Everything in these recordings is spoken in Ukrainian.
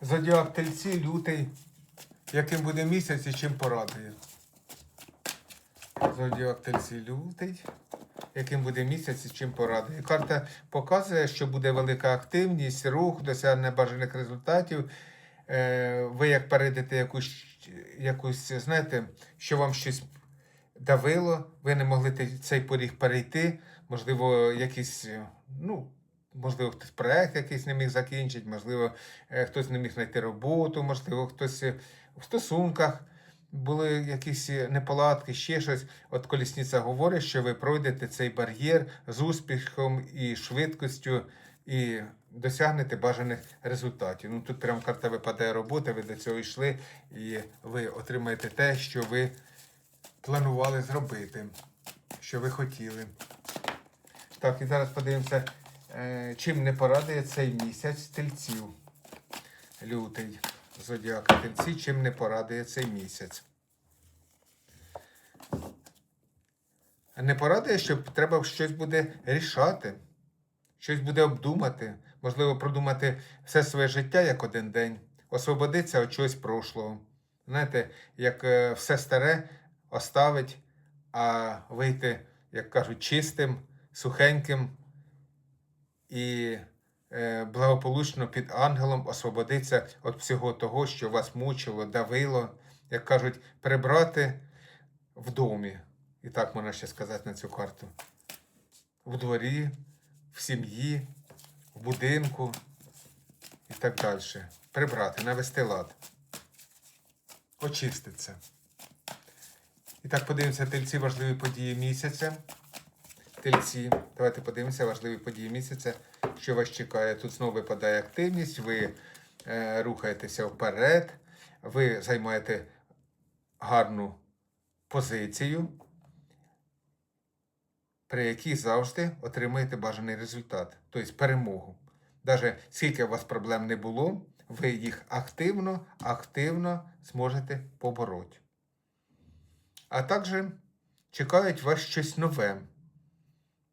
Зодіак тельці, лютий, яким буде місяць і чим порадує. Зодіак тельці, лютий, яким буде місяць і чим порадує. Карта показує, що буде велика активність, рух, досягнення бажаних результатів. Е, ви як перейдете якусь, якусь, знаєте, що вам щось давило, ви не могли цей поріг перейти, можливо, якийсь, е, ну, можливо, хтось проект якийсь не міг закінчити, можливо, е, хтось не міг знайти роботу, можливо, хтось е, в стосунках були якісь е, неполадки, ще щось. От колісниця говорить, що ви пройдете цей бар'єр з успіхом і швидкістю, і досягнете бажаних результатів. Ну тут прям карта випадає робота, ви до цього йшли, і ви отримаєте те, що ви планували зробити, що ви хотіли. Так, і зараз подивимося, чим не порадує цей місяць тельців. Лютий. Зодіака тельці, чим не порадує цей місяць. Не порадує, що треба щось буде рішати, щось буде обдумати, можливо, продумати все своє життя як один день, освободитися від чогось прошлого. Знаєте, як е, все старе оставить, а вийти, як кажуть, чистим, сухеньким і е, благополучно під ангелом освободитися від всього того, що вас мучило, давило, як кажуть, прибрати в домі. І так можна ще сказати на цю карту. В дворі, в сім'ї, в будинку і так далі. Прибрати, навести лад. Очиститься. І так подивимося тельці важливі події місяця. Тельці. Давайте подивимося важливі події місяця, що вас чекає. Тут знову випадає активність, ви е, рухаєтеся вперед, ви займаєте гарну позицію, при якій завжди отримаєте бажаний результат, тобто перемогу. Навіть скільки у вас проблем не було, ви їх активно, активно зможете побороти. А також чекають вас щось нове.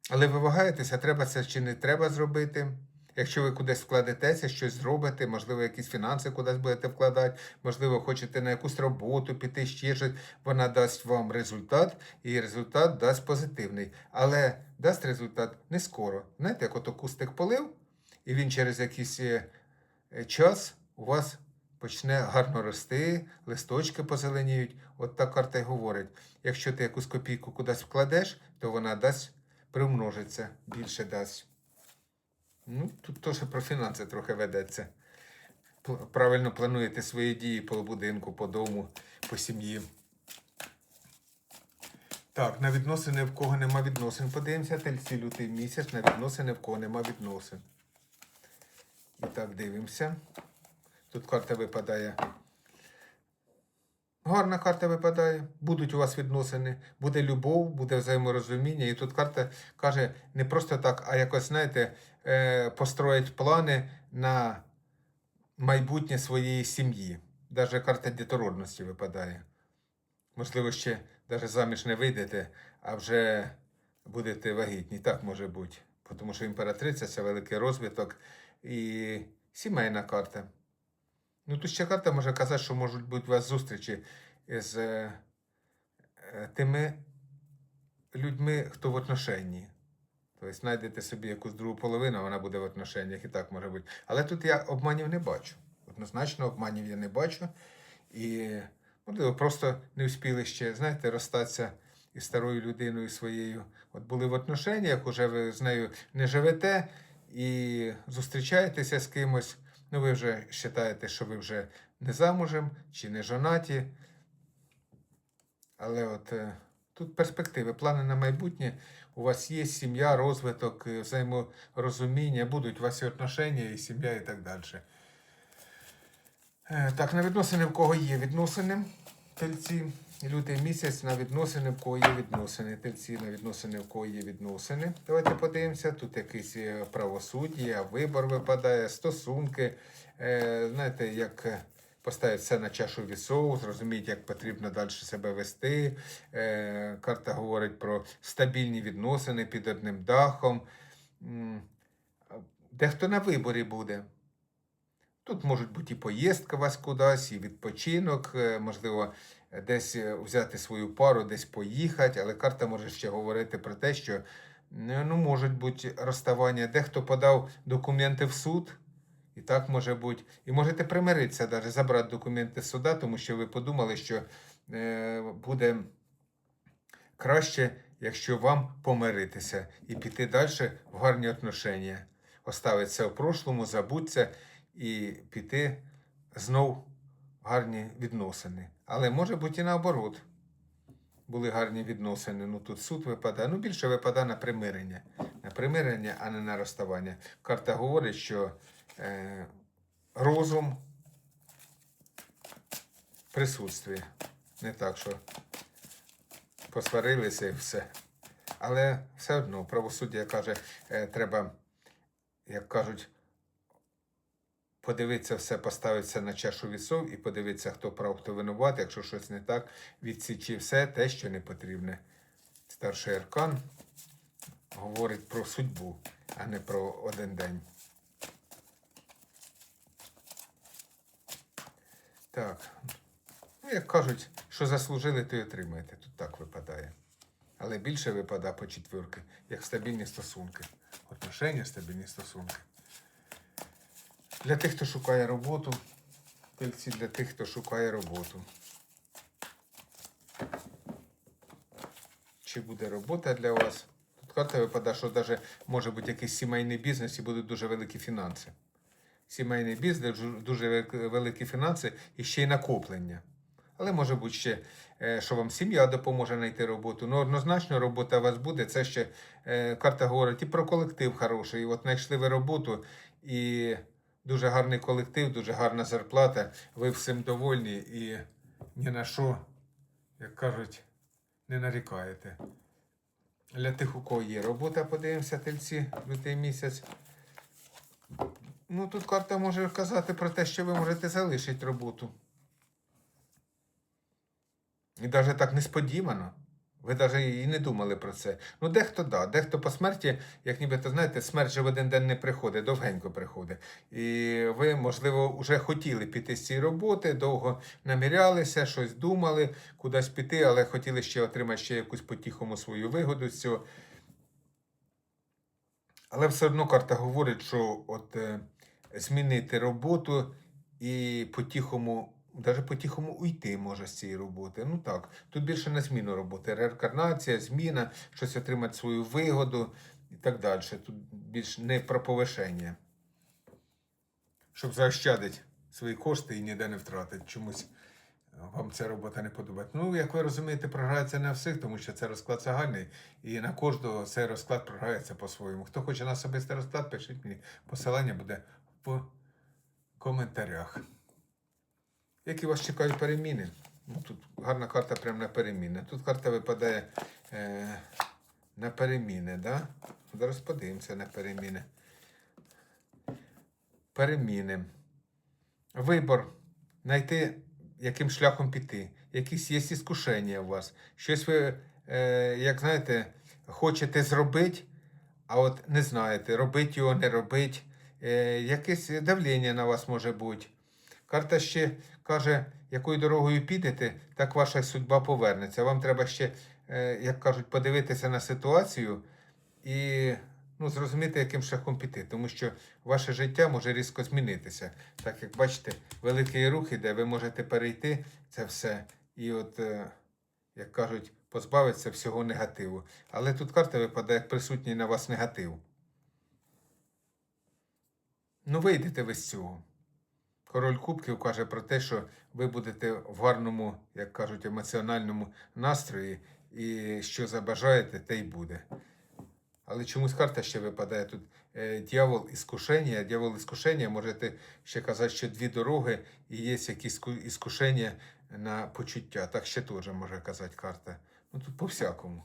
Але ви вагаєтеся, треба це чи не треба зробити. Якщо ви кудись вкладетеся, щось зробите, можливо, якісь фінанси кудись будете вкладати, можливо, хочете на якусь роботу піти, ще щось, вона дасть вам результат, і результат дасть позитивний. Але дасть результат не скоро. Знаєте, як ото кустик полив, і він через якийсь е, е, час у вас почне гарно рости, листочки позеленіють. От та карта й говорить. Якщо ти якусь копійку кудись вкладеш, то вона дасть примножиться, більше дасть. Ну, тут теж про фінанси трохи ведеться. Правильно плануєте свої дії по будинку, по дому, по сім'ї. Так, на відносини в кого нема відносин. Подивимося, тельці лютий місяць, на відносини в кого нема відносин. І так, дивимося. Тут карта випадає. Гарна карта випадає. Будуть у вас відносини, буде любов, буде взаєморозуміння. І тут карта каже не просто так, а якось, знаєте, е, построїть плани на майбутнє своєї сім'ї. Даже карта дітородності випадає. Можливо, ще навіть заміж не вийдете, а вже будете вагітні. Так може бути. Тому що імператриця це великий розвиток і сімейна карта. Ну, тут ще карта може казати, що можуть бути у вас зустрічі з е, тими людьми, хто в отношенні. Тобто знайдете собі якусь другу половину, вона буде в отношеннях, і так може бути. Але тут я обманів не бачу. Однозначно, обманів я не бачу. І, можливо, просто не встигли ще, знаєте, розстатися із старою людиною своєю. От були в отношеннях, уже ви з нею не живете і зустрічаєтеся з кимось. Ну, ви вже вважаєте, що ви вже не замужем чи не жонаті. Але от е, тут перспективи, плани на майбутнє. У вас є сім'я, розвиток, е, взаєморозуміння, будуть у вас і отношення, і сім'я, і так далі. Е, Так, на відносини в кого є відносини, тельці. Лютий місяць на відносини, в кого є відносини. Тельці на відносини, в кого є відносини. Давайте подивимося. Тут якесь правосуддя, вибор випадає, стосунки. Е, знаєте, як поставити все на чашу вісов, зрозуміти, як потрібно далі себе вести. Е, карта говорить про стабільні відносини під одним дахом. Дехто на виборі буде. Тут можуть бути і поїздка вас кудись, і відпочинок, е, можливо, десь е, взяти свою пару, десь поїхати, але карта може ще говорити про те, що е, ну, можуть бути розставання. Дехто подав документи в суд, і так може бути. І можете примиритися, навіть забрати документи з суда, тому що ви подумали, що е, буде краще, якщо вам помиритися і піти далі в гарні отношення. Оставити це в прошлому, забудься і піти знов гарні відносини. Але може бути і наоборот. Були гарні відносини. Ну тут суд випадає. Ну більше випадає на примирення. На примирення, а не на розставання. Карта говорить, що е, розум присутствує. Не так, що посварилися і все. Але все одно правосуддя каже, е, треба, як кажуть, подивитися все, поставитися на чашу вісов і подивитися, хто прав, хто винуватий. Якщо щось не так, відсічі все те, що не потрібне. Старший аркан говорить про судьбу, а не про один день. Так. Ну, як кажуть, що заслужили, то й отримаєте. Тут так випадає. Але більше випадає по четвірки, як стабільні стосунки. Отношення, стабільні стосунки. Для тих, хто шукає роботу, тільки для тих, хто шукає роботу. Чи буде робота для вас? Тут карта випадає, що навіть може бути якийсь сімейний бізнес і будуть дуже великі фінанси. Сімейний бізнес, дуже великі фінанси і ще й накоплення. Але може бути ще, е, що вам сім'я допоможе знайти роботу. Ну, однозначно, робота у вас буде. Це ще е, карта говорить і про колектив хороший. От знайшли ви роботу, і дуже гарний колектив, дуже гарна зарплата. Ви всім довольні і ні на що, як кажуть, не нарікаєте. Для тих, у кого є робота, подивимося, тельці, лютий місяць. Ну, тут карта може казати про те, що ви можете залишити роботу. І навіть так несподівано. Ви навіть і не думали про це. Ну, дехто да, дехто по смерті, як нібито, знаєте, смерть же в один день не приходить, довгенько приходить. І ви, можливо, вже хотіли піти з цієї роботи, довго намірялися, щось думали, кудись піти, але хотіли ще отримати ще якусь по-тихому свою вигоду з цього. Але все одно карта говорить, що от е, змінити роботу і по-тихому, навіть по-тихому уйти може з цієї роботи. Ну так, тут більше на зміну роботи. Реінкарнація, зміна, щось отримати свою вигоду і так далі. Тут більш не про повишення. Щоб заощадити свої кошти і ніде не втратити чомусь. Вам ця робота не подобається. Ну, як ви розумієте, програється не всіх, тому що це розклад загальний, і на кожного цей розклад програється по-своєму. Хто хоче на особистий розклад, пишіть мені. Посилання буде в коментарях. Які вас чекають переміни? Ну, тут гарна карта прямо на переміни. Тут карта випадає е, на переміни, да? Зараз подивимося на переміни. Переміни. Вибор. Знайти, яким шляхом піти. Якісь є іскушення у вас. Щось ви, е, як знаєте, хочете зробити, а от не знаєте, робити його, не робити. Е, якесь давлення на вас може бути. Карта ще каже, якою дорогою підете, так ваша судьба повернеться. Вам треба ще, е, як кажуть, подивитися на ситуацію і ну, зрозуміти, яким шляхом піти. Тому що ваше життя може різко змінитися. Так як бачите, великий рух іде, ви можете перейти це все. І от, е, як кажуть, позбавитися всього негативу. Але тут карта випадає як присутній на вас негатив. Ну, вийдете ви з цього. Король Кубків каже про те, що ви будете в гарному, як кажуть, емоціональному настрої, і що забажаєте, те й буде. Але чомусь карта ще випадає тут е, дьявол іскушення. Дьявол іскушення, можете ще казати, що дві дороги і є якісь іскушення на почуття. Так ще теж може казати карта. Ну тут по-всякому.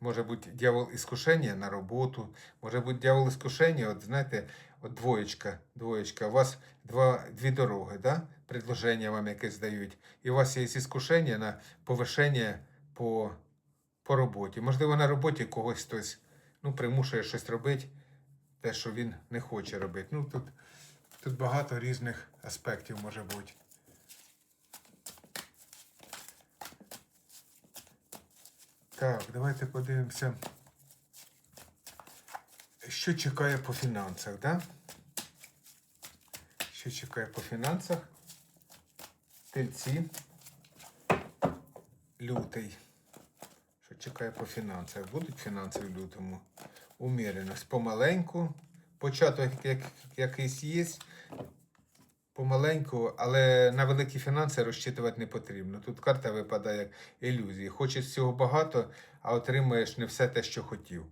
Може бути дьявол іскушення на роботу, може бути дьявол іскушення, от знаєте, от двоєчка, двоєчка, у вас два, дві дороги, да? предложення вам якесь дають, і у вас є іскушення на повишення по, по роботі. Можливо, на роботі когось хтось ну, примушує щось робити, те, що він не хоче робити. Ну, тут, тут багато різних аспектів може бути. Так, давайте подивимося. Що чекає по фінансах, да? Що чекає по фінансах? Тельці. Лютий. Що чекає по фінансах? Будуть фінанси в лютому? Уміреність. Помаленьку. Початок як, якийсь є. Помаленьку, але на великі фінанси розчитувати не потрібно. Тут карта випадає як ілюзії. Хочеш всього багато, а отримуєш не все те, що хотів.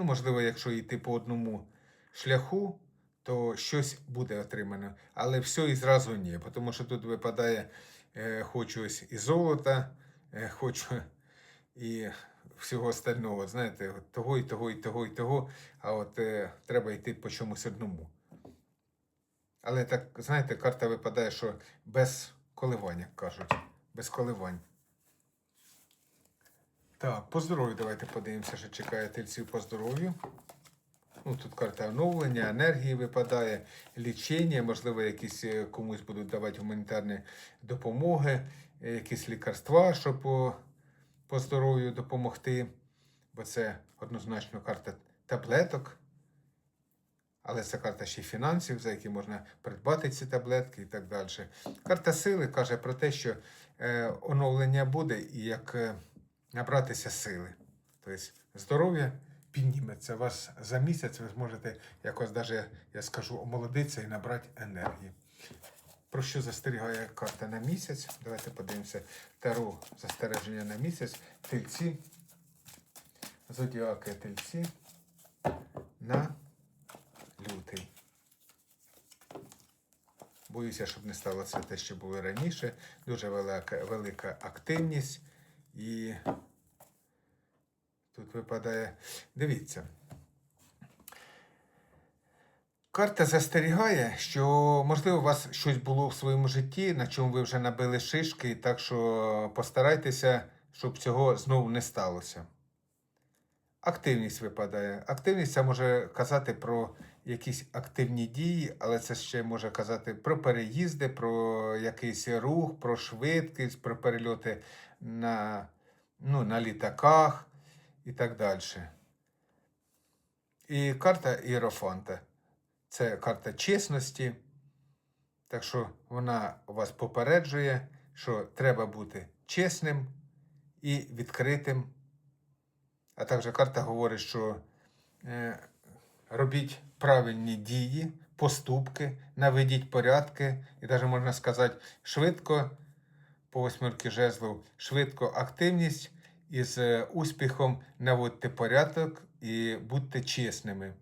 Ну, можливо, якщо йти по одному шляху, то щось буде отримано. Але все і зразу ні. Тому що тут випадає, е, хочу ось і золота, е, хочу і всього остального. Знаєте, того, і того, і того, і того. А от е, треба йти по чомусь одному. Але так, знаєте, карта випадає, що без коливань, як кажуть. Без коливань. Так, по здоров'ю давайте подивимося, що чекає тельців по здоров'ю. Ну, тут карта оновлення, енергії випадає, лічення, можливо, якісь е, комусь будуть давати гуманітарні допомоги, якісь лікарства, щоб по, по здоров'ю допомогти. Бо це однозначно карта таблеток. Але це карта ще фінансів, за які можна придбати ці таблетки і так далі. Карта сили каже про те, що е, оновлення буде і як е, набратися сили. Тобто здоров'я підніметься. Вас за місяць ви зможете якось, даже, я скажу, омолодитися і набрати енергії. Про що застерігає карта на місяць? Давайте подивимося. Таро застереження на місяць. Тельці. Зодіаки тельці на лютий. Боюся, щоб не сталося те, що було раніше. Дуже велика, велика активність. І тут випадає. Дивіться. Карта застерігає, що, можливо, у вас щось було в своєму житті, на чому ви вже набили шишки, так що постарайтеся, щоб цього знову не сталося. Активність випадає. Активність це може казати про якісь активні дії, але це ще може казати про переїзди, про якийсь рух, про швидкість, про перельоти на, ну, на літаках і так далі. І карта Іерофанта. Це карта чесності. Так що вона вас попереджує, що треба бути чесним і відкритим. А також карта говорить, що е, робіть правильні дії, поступки, наведіть порядки, і навіть можна сказати, швидко, по восьмерки жезлов, швидко активність і з е, успіхом наводьте порядок і будьте чесними.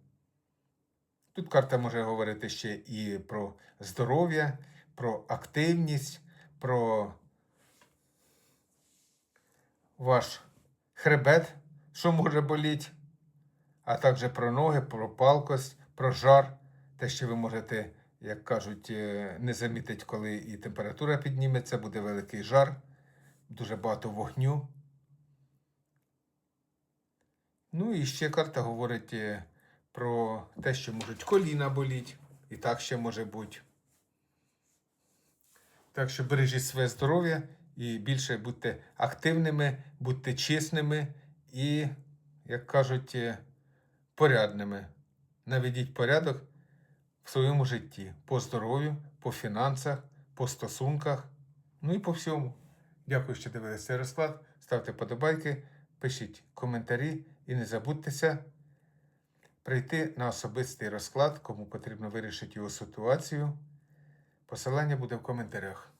Тут карта може говорити ще і про здоров'я, про активність, про ваш хребет, що може боліти, а також про ноги, про палкость, про жар, те, що ви можете, як кажуть, е, не замітити, коли і температура підніметься, буде великий жар, дуже багато вогню. Ну і ще карта говорить е, про те, що можуть коліна боліти, і так ще може бути. Так що бережіть своє здоров'я і більше будьте активними, будьте чесними і, як кажуть, е, порядними. Наведіть порядок в своєму житті по здоров'ю, по фінансах, по стосунках, ну і по всьому. Дякую, що дивилися цей розклад. Ставте подобайки, пишіть коментарі і не забудьтеся прийти на особистий розклад, кому потрібно вирішити його ситуацію. Посилання буде в коментарях.